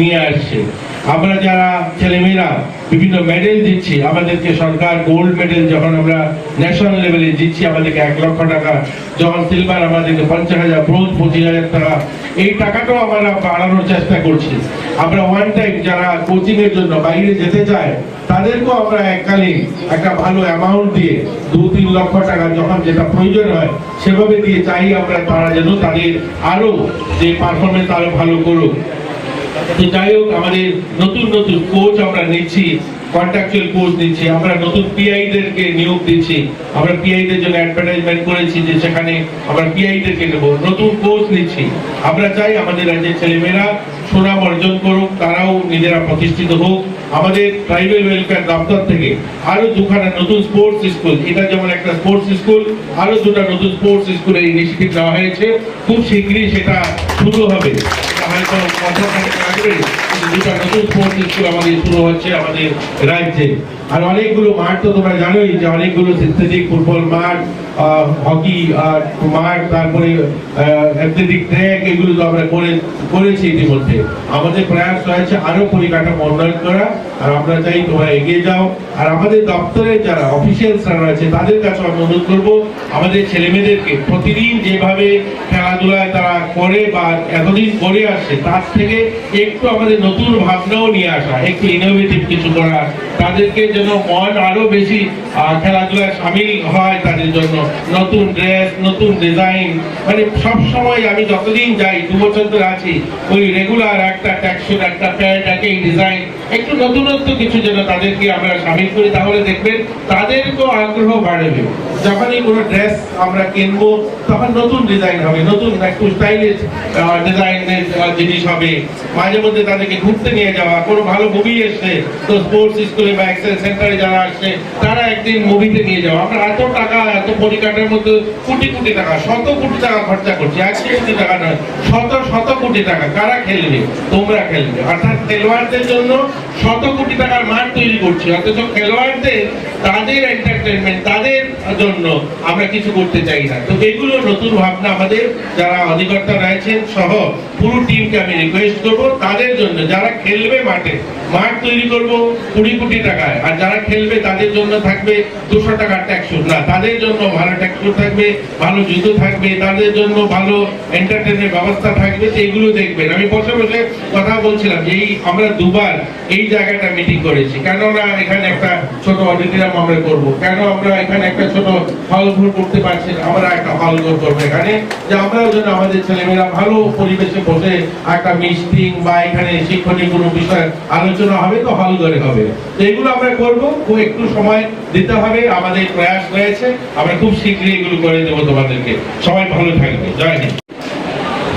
নিয়ে আসছে। আমরা যারা ছেলেমেয়েরা বিভিন্ন মেডেল দিচ্ছি, আমাদেরকে সরকার গোল্ড মেডেল যখন আমরা ন্যাশনাল লেভেলে দিচ্ছি, আমাদেরকে এক লক্ষ টাকা, যখন সিলভার আমাদেরকে পঞ্চাশ হাজার ব্রোঞ্জ পঁচিশ হাজার টাকা, এই টাকাটাও আমরা বাড়ানোর চেষ্টা করছি। আমরা ওয়ান টাইম যারা কোচিং এর জন্য বাইরে যেতে চায়, তাদেরকেও আমরা এককালীন একটা ভালো অ্যামাউন্ট দিয়ে দু তিন লক্ষ টাকা যখন যেটা প্রয়োজন হয়, সেভাবে দিয়ে চাই আমরা তারা যেন তাদের আরও যে পারফরমেন্স আরও ভালো করুক। তো যাই হোক, আমাদের নতুন নতুন কোচ আমরা নিচ্ছি কন্ট্রাকচুয়াল কোচ নিচ্ছি, আমরা নতুন পিআই দেরকে নিয়োগ দিচ্ছি। আমরা পিআই দের জন্য অ্যাডভার্টাইজমেন্ট করেছি যে সেখানে আমরা পিআই দেরকে নেব। নতুন কোচ নিচ্ছি। আমরা চাই আমাদের রাজ্যের ছেলেমেয়েরা সুনাম অর্জন করুক, তারাও নিজেরা প্রতিষ্ঠিত হোক। আমাদের ট্রাইবেল ওয়েলফেয়ার দপ্তর থেকে দুখানা নতুন স্পোর্টস স্কুল এটা যেমন একটা স্পোর্টস স্কুল দুটো নতুন স্পোর্টস স্কুলের ইনিশিয়েটিভ নেওয়া হয়েছে। খুব শীঘ্রই সেটা শুরু হবে। আমাদের আর অনেকগুলো মাঠ তো তোমরা জানোই যে অনেকগুলো ফুটবল মাঠ হকি মাঠ, তারপরে অ্যাথলেটিক ট্র্যাক এগুলো তো আমরা করে, করেছি ইতিমধ্যে। আমাদের প্রয়াস রয়েছে আরও পরিকাঠামো উন্নয়ন করা, আর আমরা চাই তোমরা এগিয়ে যাও। আর আমাদের দপ্তরের যারা অফিসিয়ালসরা রয়েছে, তাদের কাছে আমি অনুরোধ করব, আমাদের ছেলেমেয়েদেরকে প্রতিদিন যেভাবে খেলাধুলায় তারা করে বা এতদিন করে আসছে, তার থেকে একটু আমাদের নতুন ভাবনাও নিয়ে আসা, একটু ইনোভেটিভ কিছু করা, তাদেরকে যেন মন আরও বেশি খেলাধুলায় সামিল হয় তাদের জন্য। নতুন ড্রেস নতুন ডিজাইন মানে সব সময় আমি যতদিন যাই, দু বছর ধরে আছি, ওই রেগুলার একটা ট্যাক্সুর একটা প্যান্ট একটা ডিজাইন একটু নতুনত্ব কিছু যেন তাদেরকে আমরা সামিল করি, তাহলে দেখবেন তাদেরকেও আগ্রহ বাড়বে। যখনই কোনো ড্রেস আমরা কিনবো, তখন নতুন ডিজাইন হবে, নতুন একটু স্টাইলিশ ডিজাইনের জিনিস হবে। মাঝে মধ্যে তাদেরকে ঘুরতে নিয়ে যাওয়া, কোনো ভালো মুভি এসছে, তো স্পোর্টস স্কুলে বা এক্সেল সেন্টারে যারা আসছে, তারা একদিন মুভিতে নিয়ে যাওয়া। আমরা এত টাকা, এত পরিকাঠার মধ্যে কোটি কোটি টাকা, শত কোটি টাকা খরচা করছি একশো কোটি টাকা নয়, শত শত কোটি টাকা। কারা খেলবে? তোমরা খেলবে। অর্থাৎ খেলোয়াড়দের জন্য শত কোটি টাকার মান তৈরি করছি। অথচ খেলোয়াড়দের, তাদের এন্টারটেনমেন্ট তাদের জন্য আমরা কিছু করতে চাই না। তো এগুলো নতুন ভাবনা আমাদের, যারা অধিকর্তা রয়েছেন সহ পুরো টিমকে আমি রিকোয়েস্ট করব। তাদের জন্য, যারা খেলবে মাঠে, মাঠ তৈরি করব কুড়ি কোটি টাকায়। আর যারা খেলবে, তাদের জন্য থাকবে দুশো টাকার ট্যাক্স না, তাদের জন্য ভালো ট্যাক্স থাকবে, ভালো জুতো থাকবে, তাদের জন্য ভালো এন্টারটেনমেন্ট ব্যবস্থা থাকবে তো এগুলো দেখবেন। আমি বসে বসে কথা বলছিলাম যে এই আমরা দুবার এই জায়গাটা মিটিং করেছি। কেন না এখানে একটা ছোট অডিটোরিয়াম আমরা করব? কেন আমরা এখানে একটা ছোট হল ঘর করতে পারছি আমরা একটা হল ঘর করব এখানে, যে আমরাও যেন আমাদের ছেলেমেয়েরা ভালো পরিবেশে বসে একটা মিটিং বা এখানে শিক্ষণীয় কোনো বিষয়ে আলোচনা হবে তো হল ঘরে হবে। তো এগুলো আমরা করব, খুব একটু সময় দিতে হবে, আমাদের প্রয়াস রয়েছে। আমরা খুব শীঘ্রই এগুলো করে দেবো তোমাদেরকে। সবাই ভালো থাকবে। জয় হিন্দ।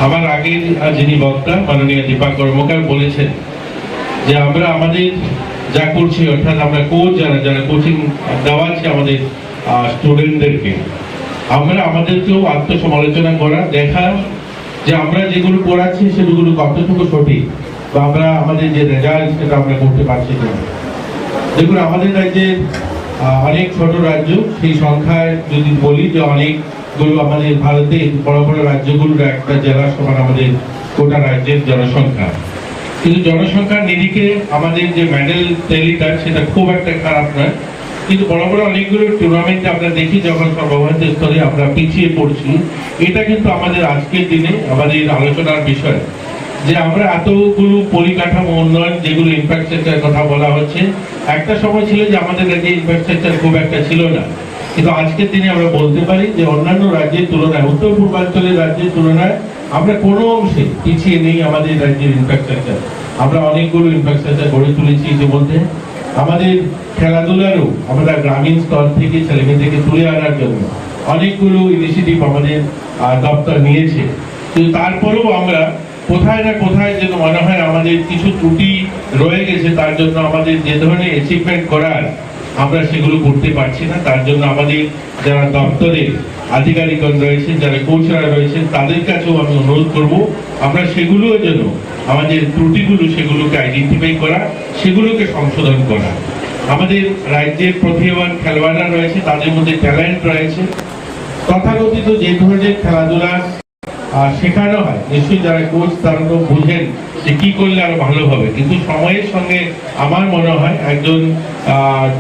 আমার আগের যিনি বক্তা, মাননীয় দীপা কর্মকার বলেছেন যে আমরা আমাদের যা করছি, অর্থাৎ আমরা কোচ যারা যারা কোচিং দেওয়াচ্ছি আমাদের স্টুডেন্টদেরকে আমরা আমাদেরকেও আত্মসমালোচনা করা, দেখা যে আমরা যেগুলো পড়াচ্ছি, সেগুলো কতটুকু সঠিক? বা আমরা আমাদের যে রেজাল্ট সেটা আমরা করতে পারছি কিনা? দেখুন, আমাদের রাজ্যের অনেক ছোট রাজ্য, সেই সংখ্যায় যদি বলি যে অনেকগুলো আমাদের ভারতে বড় বড় রাজ্যগুলোর একটা জেলা সমান আমাদের গোটা রাজ্যের জনসংখ্যা। কিন্তু জনসংখ্যার নিরিখে আমাদের যে মেডেল ট্যালিটা সেটা খুব একটা খারাপ নয়। কিন্তু বড় বড় অনেকগুলো টুর্নামেন্টে আমরা দেখি যখন সর্বভারতীয় স্তরে আমরা পিছিয়ে পড়ছি। এটা কিন্তু আমাদের আজকের দিনে আমাদের আলোচনার বিষয়। যে আমরা এতগুলো পরিকাঠামো উন্নয়ন, যেগুলো ইনফ্রাস্ট্রাকচার কথা বলা হচ্ছে, একটা সময় ছিল যে আমাদের রাজ্যে ইনফ্রাস্ট্রাকচার খুব একটা ছিল না। কিন্তু আজকের দিনে আমরা বলতে পারি যে অন্যান্য রাজ্যের তুলনায়, উত্তর পূর্বাঞ্চলের রাজ্যের তুলনায় আমরা কোনো অংশে পিছিয়ে নেই আমাদের রাজ্যের ইনফ্রাস্ট্রাকচার আমরা অনেকগুলো ইনফ্রাস্ট্রাকচার গড়ে তুলেছি ইতিমধ্যে। আমাদের খেলাধুলারও আমরা গ্রামীণ স্তর থেকে ছেলেমেয়েদেরকে তুলে আনার জন্য অনেকগুলো ইনিশিয়েটিভ আমাদের দপ্তর নিয়েছে। তো তারপরেও আমরা কোথায় না কোথায় যেন মনে হয় আমাদের কিছু ত্রুটি রয়ে গেছে, তার জন্য আমাদের যে ধরনের অ্যাচিভমেন্ট করার আমরা সেগুলো করতে পারছি না। তার জন্য আমাদের যারা দপ্তরে আধিকারিকগণ রয়েছেন, যারা কোচরা রয়েছেন, তাদের কাছেও আমি অনুরোধ করব, আমরা সেগুলোও যেন আমাদের ত্রুটিগুলো সেগুলোকে আইডেন্টিফাই করা, সেগুলোকে সংশোধন করা। আমাদের রাজ্যের প্রতিভাবান খেলোয়াড়রা রয়েছে, তাদের মধ্যে ট্যালেন্ট রয়েছে। তথাকথিত যে ধরনের খেলাধুলা শেখানো হয়। নিশ্চয়ই যারা কোচ তারা তো বুঝেন যে কি করলে আরও ভালো হবে। কিন্তু সময়ের সঙ্গে আমার মনে হয় একজন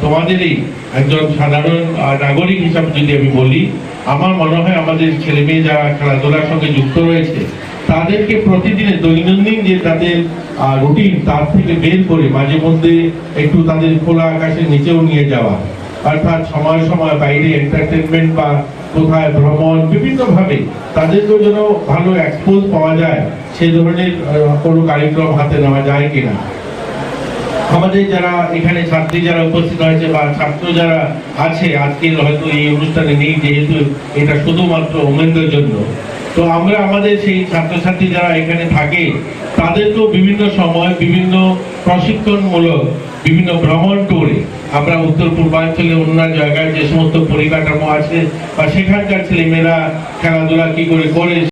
তোমাদেরই একজন সাধারণ নাগরিক হিসাবে যদি আমি বলি, আমার মনে হয় আমাদের ছেলে মেয়ে যারা খেলাধুলার সঙ্গে যুক্ত রয়েছে, তাদেরকে প্রতিদিনের দৈনন্দিন যে তাদের রুটিন তার থেকে বের করে মাঝে মধ্যে একটু তাদের খোলা আকাশের নিচেও নিয়ে যাওয়া। অর্থাৎ সময় সময় বাইরে এন্টারটেনমেন্ট বা কোথায় ভ্রমণ বিভিন্ন ভাবে তাদেরকেও যেন ভালো এক্সপোজ পাওয়া যায় সেই ধরনের কোনো কার্যক্রম হাতে নেওয়া যায় কিনা। আমাদের যারা এখানে ছাত্রী যারা উপস্থিত হয়েছে বা ছাত্র যারা আছে আজকে হয়তো এই অনুষ্ঠানে নেই, যেহেতু এটা শুধুমাত্র ওমেনদের জন্য। তো আমরা আমাদের সেই ছাত্রছাত্রী যারা এখানে থাকে, তাদেরকেও বিভিন্ন সময় বিভিন্ন প্রশিক্ষণমূলক বিভিন্ন ভ্রমণ ট্যুরে আমরা উত্তর পূর্বাঞ্চলে অন্য জায়গায় যে সমস্ত পরিকাঠামো আছে বা সেখানকার ছেলেমেয়েরা খেলাধুলা কি করে করে